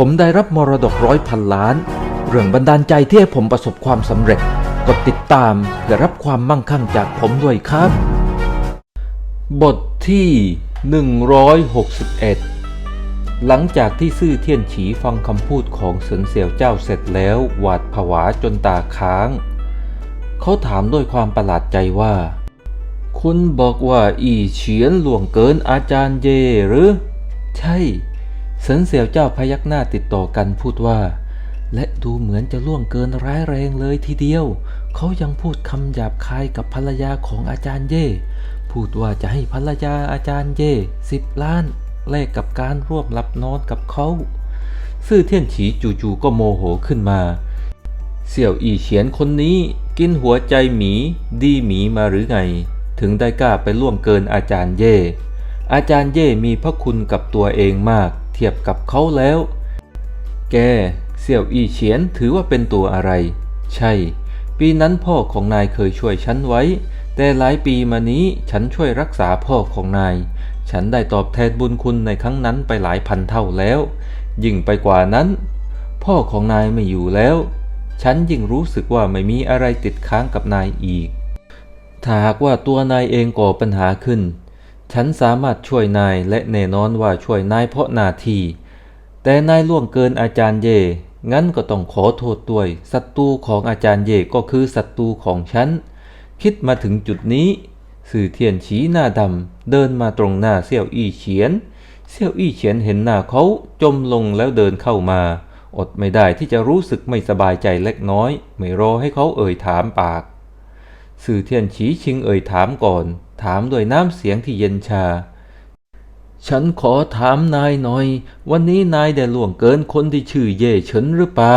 ผมได้รับมรดกร้อยพันล้าน เรื่องบันดาลใจที่ให้ผมประสบความสำเร็จ กดติดตามเพื่อรับความมั่งคั่งจากผมด้วยครับ บทที่ 161 หลังจากที่ซื่อเทียนฉีฟังคำพูดของเสินเสี่ยวเจ้าเสร็จแล้วหวาดผวาจนตาค้าง เขาถามด้วยความประหลาดใจว่า คุณบอกว่าอีเฉียนหลวงเกินอาจารย์เยหรือ ใช่ เสินเสี่ยวเจ้าพยักหน้าติดต่อกันพูดว่า และดูเหมือนจะล่วงเกินร้ายแรงเลยทีเดียว เขายังพูดคำหยาบคายกับภรรยาของอาจารย์เย่ พูดว่าจะให้ภรรยาอาจารย์เย่สิบล้านแลกกับการร่วมหลับนอนกับเขาซื่อเทียนฉีจู่ๆก็โมโหขึ้นมา เสี่ยวอีเฉียนคนนี้กินหัวใจหมีดีหมีมาหรือไง ถึงได้กล้าไปล่วงเกินอาจารย์เย่ อาจารย์เย่มีพระคุณกับตัวเองมาก เทียบกับเขาแล้ว แกเสี่ยวอี้เฉียนถือว่าเป็นตัวอะไร ใช่ ปีนั้นพ่อของนายเคยช่วยฉันไว้ แต่หลายปีมานี้ฉันช่วยรักษาพ่อของนาย ฉันได้ตอบแทนบุญคุณในครั้งนั้นไปหลายพันเท่าแล้ว ยิ่งไปกว่านั้น พ่อของนายไม่อยู่แล้ว ฉันยิ่งรู้สึกว่าไม่มีอะไรติดค้างกับนายอีก ถ้าหากว่าตัวนายเองก่อปัญหาขึ้น ฉันสามารถช่วยนายและแน่นอนว่าช่วยนายเพราะหน้าที่ แต่นายล่วงเกินอาจารย์เย่งั้นก็ต้องขอโทษด้วยศัตรูของอาจารย์เย่ก็คือศัตรูของฉัน คิดมาถึงจุดนี้ สื่อเทียนฉีหน้าดำเดินมาตรงหน้าเซี่ยวอี้เฉียน เซี่ยวอี้เฉียนเห็นหน้าเขาจมลงแล้วเดินเข้ามา อดไม่ได้ที่จะรู้สึกไม่สบายใจเล็กน้อย ไม่รอให้เขาเอ่ยถามปาก สื่อเทียนฉีชิงเอ่ยถามก่อน ถามด้วยน้ำเสียงที่เย็นชา ฉันขอถามนายหน่อย วันนี้นายได้ล่วงเกินคนที่ชื่อเย่เฉินหรือเปล่า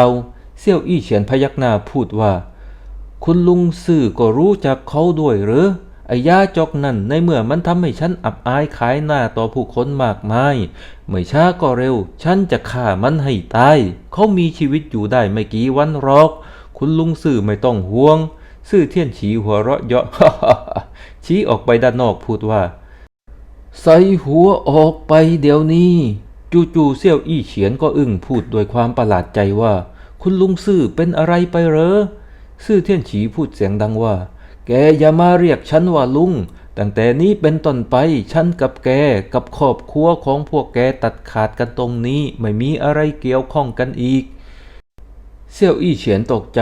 เซี่ยวอี้เฉียนพยักหน้าพูดว่า คุณลุงซื่อก็รู้จักเขาด้วยหรือไอ้ยาจอกนั่นในเมื่อมันทำให้ฉันอับอายขายหน้าต่อผู้คนมากมาย ไม่ช้าก็เร็ว ฉันจะฆ่ามันให้ตาย เขามีชีวิตอยู่ได้ไม่กี่วันหรอก คุณลุงซื่อไม่ต้องห่วง ซื่อเทียนฉีหัวเราะเยาะชี้ออกไปด้านนอกพูดว่า ใส่หัวออกไปเดี๋ยวนี้จู่ๆเซี่ยวอี้เฉียนก็อึ้งพูดด้วยความประหลาดใจว่า คุณลุงซื่อเป็นอะไรไปเหรอซื่อเทียนฉีพูดเสียงดังว่า แกอย่ามาเรียกฉันว่าลุง ตั้งแต่นี้เป็นต้นไปฉันกับแกกับครอบครัวของพวกแกตัดขาดกันตรงนี้ไม่มีอะไรเกี่ยวข้องกันอีก เซี่ยวอี้เฉียนตกใจ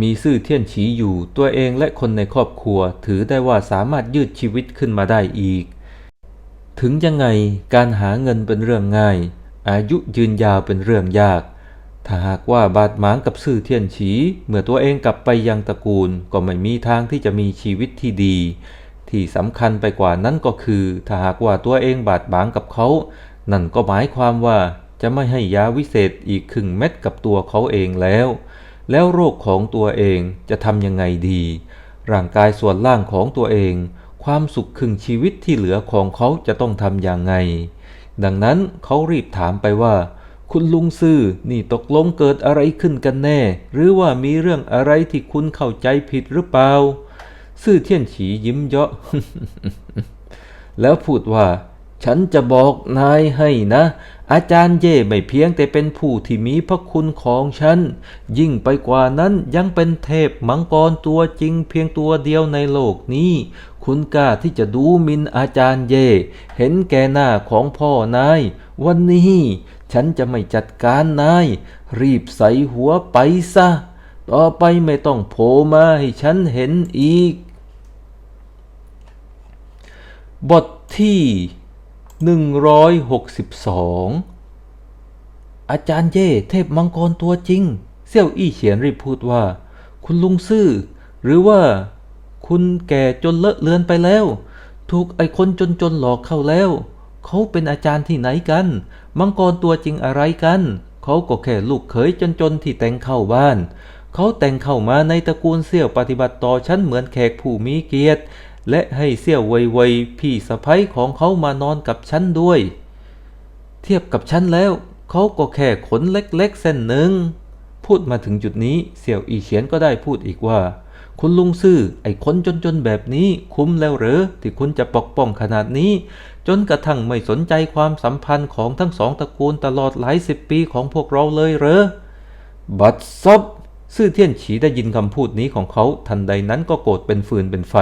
มีซื่อเทียนฉีอยู่ตัวเองและคนในครอบครัวถือได้ว่าสามารถยืดชีวิตขึ้นมาได้อีก ถึงยังไงการหาเงินเป็นเรื่องง่าย อายุยืนยาวเป็นเรื่องยาก ถ้าหากว่าบาดหมางกับซื่อเทียนฉี เมื่อตัวเองกลับไปยังตระกูล ก็ไม่มีทางที่จะมีชีวิตที่ดี ที่สำคัญไปกว่านั้นก็คือ ถ้าหากว่าตัวเองบาดหมางกับเขา นั่นก็หมายความว่าจะไม่ให้ยาวิเศษอีกครึ่งเม็ดกับตัวเขาเองแล้ว แล้วโรคของตัวเองจะทำยังไงดี ร่างกายส่วนล่างของตัวเอง ความสุขครึ่งชีวิตที่เหลือของเขาจะต้องทำอย่างไง ดังนั้นเขารีบถามไปว่า คุณลุงซื่อนี่ตกลงเกิดอะไรขึ้นกันแน่ หรือว่ามีเรื่องอะไรที่คุณเข้าใจผิดหรือเปล่า ซื่อเทียนฉียิ้มเยาะ แล้วพูดว่า ฉันจะบอกนายให้นะ อาจารย์เย่ไม่เพียงแต่เป็นผู้ที่มีพระคุณของฉัน ยิ่งไปกว่านั้นยังเป็นเทพมังกรตัวจริงเพียงตัวเดียวในโลกนี้ คุณกล้าที่จะดูหมินอาจารย์เย่เห็นแก่หน้าของพ่อนาย วันนี้ฉันจะไม่จัดการนาย รีบใส่หัวไปซะ ต่อไปไม่ต้องโผล่มาให้ฉันเห็นอีก บทที่ 162 อาจารย์เย่เทพมังกรตัวจริง เซี่ยวอี้เฉียนรีบพูดว่า คุณลุงซื่อ หรือว่า คุณแก่จนเลอะเลือนไปแล้ว ถูกไอ้คนจนจนๆหลอกเข้าแล้ว เขาเป็นอาจารย์ที่ไหนกัน มังกรตัวจริงอะไรกัน เขาก็แค่ลูกเขยจนจนๆที่แต่งเข้าบ้าน เขาแต่งเข้ามาในตระกูลเสี่ยวปฏิบัติต่อฉันเหมือนแขกผู้มีเกียรติ และให้เสี่ยวไวๆพี่สะพ้ยของเขามานอนกับฉันด้วย เทียบกับฉันแล้วเขาก็แค่ขนเล็กๆเส้นหนึ่ง พูดมาถึงจุดนี้เสี่ยวอีเฉียนก็ได้พูดอีกว่า คุณลุงซื่อไอ้คนจนๆแบบนี้คุ้มแล้วเหรอที่คุณจะปกป้องขนาดนี้ จนกระทั่งไม่สนใจความสัมพันธ์ของทั้งสองตระกูลตลอดหลายสิบปีของพวกเราเลยเหรอบัดซบซื่อเทียนฉีได้ยินคำพูดนี้ของเขาทันใดนั้นก็โกรธเป็นฟืนเป็นไฟ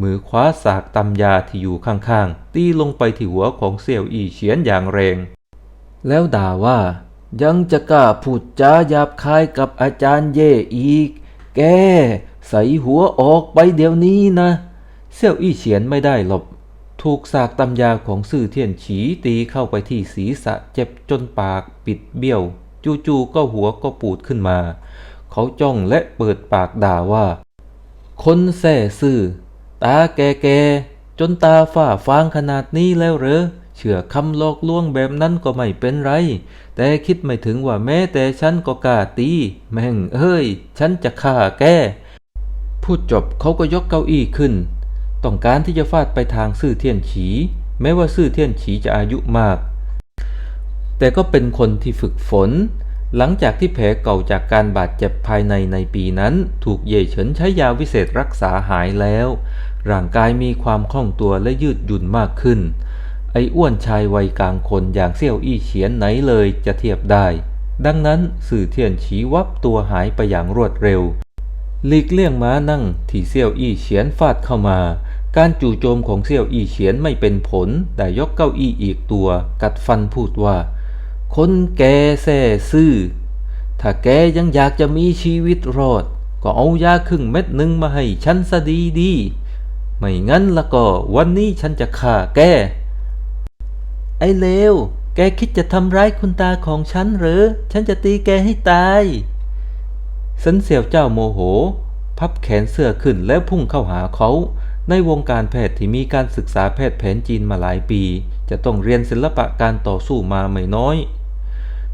มือคว้าสากตำยาที่อยู่ข้างๆ ตีลงไปที่หัวของเสี่ยวอี้เฉียนอย่างแรง แล้วด่าว่า ยังจะกล้าพูดจาหยาบคายกับอาจารย์เย่อีก แก ใส่หัวออกไปเดี๋ยวนี้นะเสี่ยวอี้เฉียนไม่ได้หลบ ถูกสากตำยาของซื่อเทียนฉีตีเข้าไปที่ศีรษะเจ็บจนปากปิดเบี้ยว จู่ๆก็หัวก็ปูดขึ้นมา เขาจ้องและเปิดปากด่าว่า คนแส่ซื่อ ตาแก่ๆจนตาฝ้าฟางขนาดนี้แล้วเหรอเชื่อคำหลอกลวงแบบนั้นก็ไม่เป็นไร แต่คิดไม่ถึงว่าแม้แต่ฉันก็กล้าตี แม่งเอ้ย ฉันจะฆ่าแกพูดจบเขาก็ยกเก้าอี้ขึ้น ต้องการที่จะฟาดไปทางซื่อเทียนฉี แม้ว่าซื่อเทียนฉีจะอายุมาก แต่ก็เป็นคนที่ฝึกฝน หลังจากที่แผลเก่าจากการบาดเจ็บภายในในปีนั้น ถูกเย่เฉินใช้ยาวิเศษรักษาหายแล้ว ร่างกายมีความคล่องตัวและยืดหยุ่นมากขึ้น ไอ้อ้วนชายวัยกลางคนอย่างเซี่ยวอี้เฉียนไหนเลยจะเทียบได้ ดังนั้นสื่อเทียนฉีวับตัวหายไปอย่างรวดเร็วหลีกเลี่ยงม้านั่งที่เซี่ยวอี้เฉียนฟาดเข้ามา การจู่โจมของเซี่ยวอี้เฉียนไม่เป็นผล แต่ยกเก้าอี้อีกตัว กัดฟันพูดว่า คนแก่แซ่ซื่อ ถ้าแกยังอยากจะมีชีวิตรอด ก็เอายาครึ่งเม็ดหนึ่งมาให้ฉันซะดีดี ไม่งั้นละก็วันนี้ฉันจะฆ่าแก ไอ้เลว แกคิดจะทำร้ายคุณตาของฉันหรือ ฉันจะตีแกให้ตาย สันเสี่ยวเจ้าโมโห พับแขนเสื้อขึ้นแล้วพุ่งเข้าหาเขา ในวงการแพทย์ที่มีการศึกษาแพทย์แผนจีนมาหลายปี จะต้องเรียนศิลปะการต่อสู้มาไม่น้อย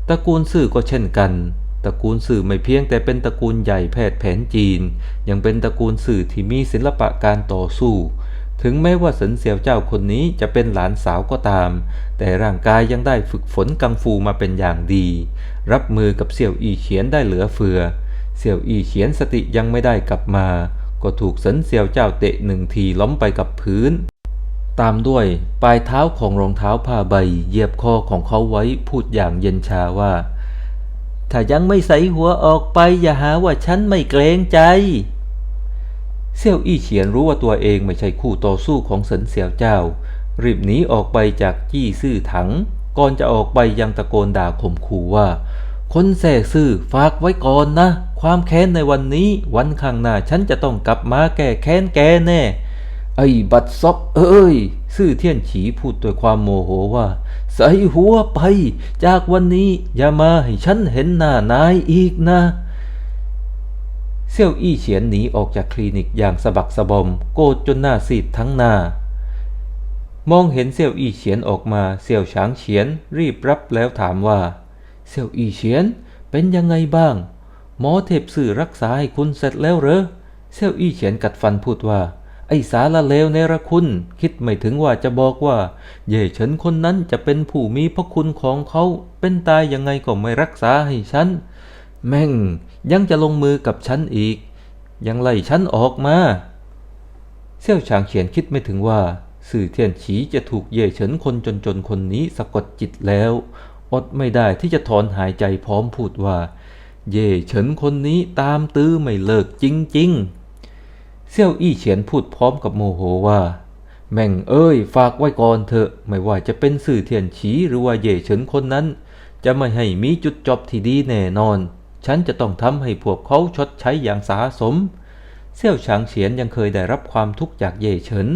ตระกูลสื่อก็เช่นกัน ตระกูลสื่อไม่เพียงแต่เป็นตระกูลใหญ่แพทย์แผนจีน ยังเป็นตระกูลสื่อที่มีศิลปะการต่อสู้ ถึงแม้ว่าสันเสี่ยวเจ้าคนนี้จะเป็นหลานสาวก็ตาม แต่ร่างกายยังได้ฝึกฝนกังฟูมาเป็นอย่างดี รับมือกับเสี่ยวอีเฉียนได้เหลือเฟือ เสี่ยวอีเฉียนสติยังไม่ได้กลับมา ก็ถูกสันเสี่ยวเจ้าเตะหนึ่งทีล้มไปกับพื้น ตามด้วยปลายเท้าของรองเท้าผ้าใบเหยียบคอของเขาไว้พูดอย่างเย็นชาว่า ถ้ายังไม่ใส่หัวออกไปอย่าหาว่าฉันไม่เกรงใจ เซี่ยวอี้เฉียนรู้ว่าตัวเองไม่ใช่คู่ต่อสู้ของเสินเสี่ยวเจ้า รีบหนีออกไปจากจี้ซื่อถัง ก่อนจะออกไปยังตะโกนด่าข่มขู่ว่า คนแส่ซื่อฝากไว้ก่อนนะ ความแค้นในวันนี้วันข้างหน้าฉันจะต้องกลับมาแก้แค้นแกแน่ ไอ้บัดซบเอ้ย ซื่อเทียนฉีพูดด้วยความโมโหว่า ใส่หัวไป จากวันนี้อย่ามาให้ฉันเห็นหน้านายอีกนะ เซี่ยวอี้เฉียนหนีออกจากคลินิกอย่างสะบักสะบอม โกรธจนหน้าซีดทั้งหน้า มองเห็นเซี่ยวอี้เฉียนออกมาเซี่ยวฉางเฉียนรีบรับแล้วถามว่า เซี่ยวอี้เฉียนเป็นยังไงบ้าง หมอเทพสื่อรักษาให้คุณเสร็จแล้วเหรอ เซี่ยวอี้เฉียนกัดฟันพูดว่า ไอ้สารเลวเนรคุณ คิดไม่ถึงว่าจะบอกว่า เย่เฉินคนนั้นจะเป็นผู้มีพระคุณของเขาเป็นตายยังไงก็ไม่รักษาให้ฉัน แม่งยังจะลงมือกับฉันอีก ยังไล่ฉันออกมา เซี่ยวฉางเฉียนคิดไม่ถึงว่า สื่อเทียนฉีจะถูกเย่เฉินคนจนๆคนนี้สะกดจิตแล้ว อดไม่ได้ที่จะถอนหายใจพร้อมพูดว่า เย่เฉินคนนี้ตามตื้อไม่เลิกจริง ๆ เซี่ยวอี้เฉียนพูดพร้อมกับโมโหว่า แม่งเอ้ย ฝากไว้ก่อนเถอะ ไม่ว่าจะเป็นสื่อเทียนฉีหรือว่าเย่เฉินคนนั้น จะไม่ให้มีจุดจบที่ดีแน่นอน ฉันจะต้องทำให้พวกเขาชดใช้อย่างสาสม เซี่ยวฉางเฉียนยังเคยได้รับความทุกข์จากเย่เฉิน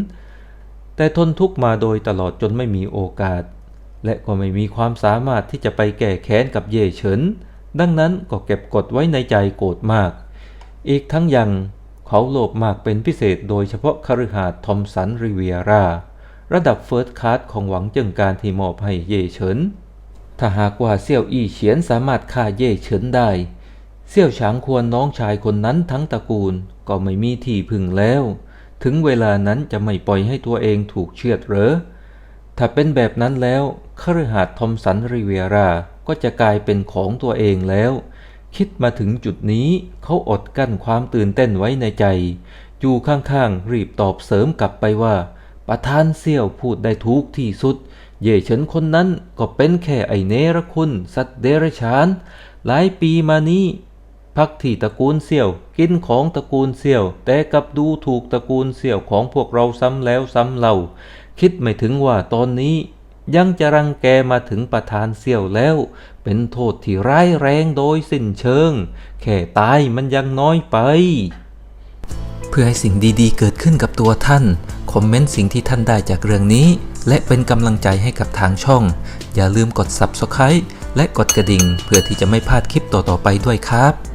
แต่ทนทุกข์มาโดยตลอดจนไม่มีโอกาส และก็ไม่มีความสามารถที่จะไปแก้แค้นกับเย่เฉิน ดังนั้นก็เก็บกดไว้ในใจโกรธมาก อีกทั้งยัง เขาโลภมากเป็นพิเศษโดยเฉพาะคฤหาสน์ทอมสันริเวียราระดับเฟิร์สคลาสของหวังเจิงการที่มอบให้เย่เฉิน ถ้าหากว่าเซี่ยวอี้เฉียนสามารถฆ่าเย่เฉินได้ เซี่ยวฉางควรน้องชายคนนั้นทั้งตระกูลก็ไม่มีที่พึ่งแล้ว ถึงเวลานั้นจะไม่ปล่อยให้ตัวเองถูกเชือดเหรอ ถ้าเป็นแบบนั้นแล้วคฤหาสน์ทอมสันริเวียราก็จะกลายเป็นของตัวเองแล้ว คิดมาถึงจุดนี้เขาอดกั้นความตื่นเต้นไว้ในใจ อยู่ข้างๆ รีบตอบเสริมกลับไปว่า ประธานเสี่ยวพูดได้ถูกที่สุด เย่เฉินคนนั้นก็เป็นแค่ไอเนรคุณ สัตว์เดรัจฉาน หลายปีมานี้พักที่ตระกูลเสี่ยว กินของตระกูลเสี่ยว แต่กับดูถูกตระกูลเสี่ยวของพวกเราซ้ำแล้วซ้ำเล่า คิดไม่ถึงว่าตอนนี้ ยังจะรังแกมาถึงประธานเสี่ยวแล้ว เป็นโทษที่ร้ายแรงโดยสิ้นเชิง แค่ตายมันยังน้อยไป เพื่อให้สิ่งดีๆ เกิดขึ้นกับตัวท่าน คอมเมนต์สิ่งที่ท่านได้จากเรื่องนี้ และเป็นกำลังใจให้กับทางช่อง อย่าลืมกด Subscribe และกดกระดิ่ง เพื่อที่จะไม่พลาดคลิปต่อๆไปด้วยครับ